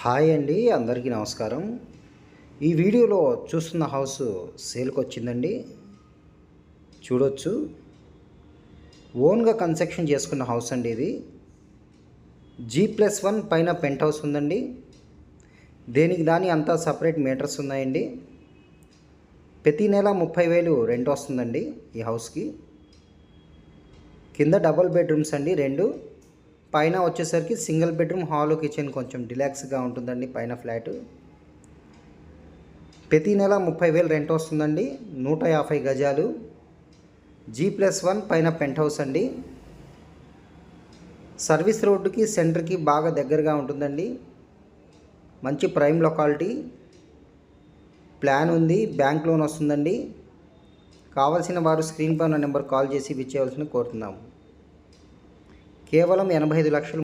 Hi అండి అందరికీ నమస్కారం. ఈ వీడియోలో చూస్తున్న హౌస్ సేల్కి వచ్చిందండి. చూడొచ్చు. ఓన్గా కన్స్ట్రక్షన్ చేసుకున్న హౌస్ అండి ఇది. జీ ప్లస్ వన్ పైన పెంట్ హౌస్ ఉందండి. దేనికి దాని అంతా సపరేట్ మీటర్స్ ఉన్నాయండి. ప్రతి నెల ముప్పై వేలు రెంట్ వస్తుందండి ఈ హౌస్కి. కింద డబల్ బెడ్రూమ్స్ అండి రెండు. పైన వచ్చేసరికి సింగిల్ బెడ్రూమ్ హాల్ కిచెన్ కొంచెం డిలాక్స్గా ఉంటుందండి పైన ఫ్లాట్. ప్రతి నెల ముప్పై వేలు రెంట్ వస్తుందండి నూట యాభై గజాలు. జీ ప్లస్ వన్ పైన పెంట్ హౌస్ అండి. సర్వీస్ రోడ్డుకి సెంటర్కి బాగా దగ్గరగా ఉంటుందండి. మంచి ప్రైమ్ లొకాలిటీ. ప్లాన్ ఉంది బ్యాంక్ లోన్ వస్తుందండి. కావలసిన వారు స్క్రీన్ పై ఉన్న నెంబర్ కాల్ చేసి ఇచ్చేయవలసిన కోరుతున్నాము. కేవలం ఎనభై ఐదు లక్షలు